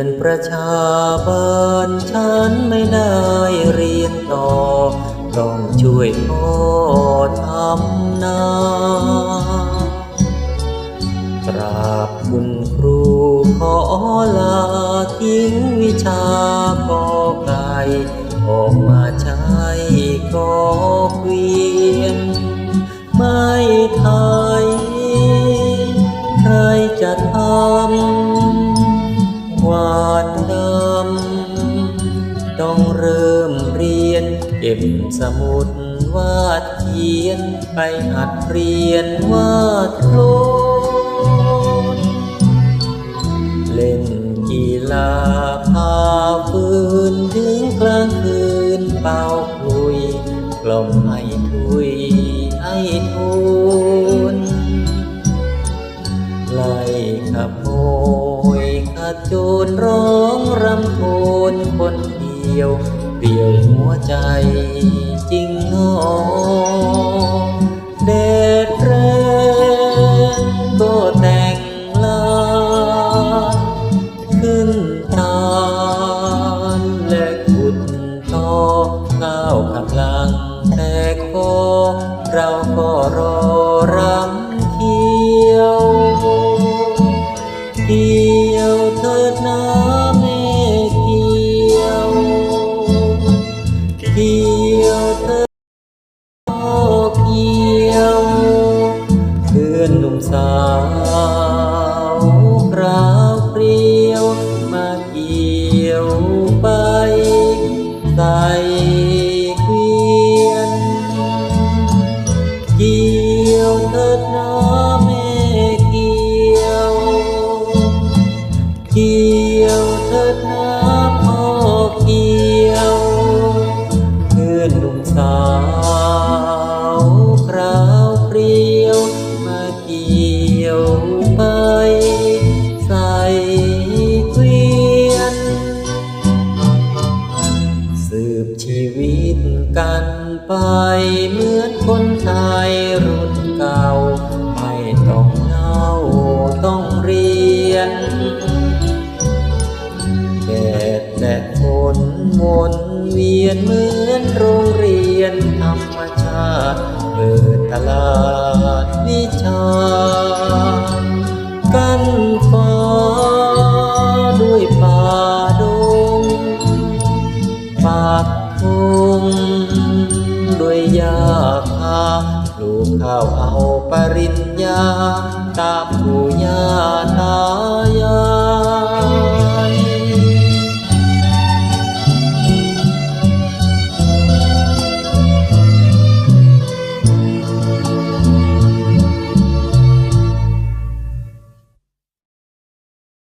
เรียนประชาบานฉันไม่ได้เรียนต่อ ต้องช่วยพ่อทำนากราบคุณครูขอลาทิ้งวิชากอไก่ออกมาใช้กอเกวียน ไม่ทยานดำต้องเริ่มเรียน เก็บสมุดวาดเขียน ไปหัดเรียนวาดโลนเล่นกีฬาพาฟืนถึงกลางคืนเป่าคลุย กล่อมให้ทุยให้ทุนไล่ขับโมย ดโจรร้องรำโทนคนเดียวเปี่ยวหัวใจจริงหนอแดดแรงก็แต่งลาขึ้นตานและขุดทอข้าวกำลังแต่คอเราก็รอรำ ดน้ำแม่เกี่ยวเกี่ยวเธอเกี่ยวเพื่อนหนุ่มสาวคราวเปรียวมาเกี่ยวไปใส่ รียวมาเกี่ยวไปใส่เกวียน สืบชีวิตกันไปเหมือนคนไทยรุ่นเก่า ไม่ต้องเล่าต้องเรียนแดดและฝนวนเวียนเหมือนโรงเรียนธรรมชาติเปิดตลา ดวิชากันฟ้าด้วยป่าดงปากทุ่งด้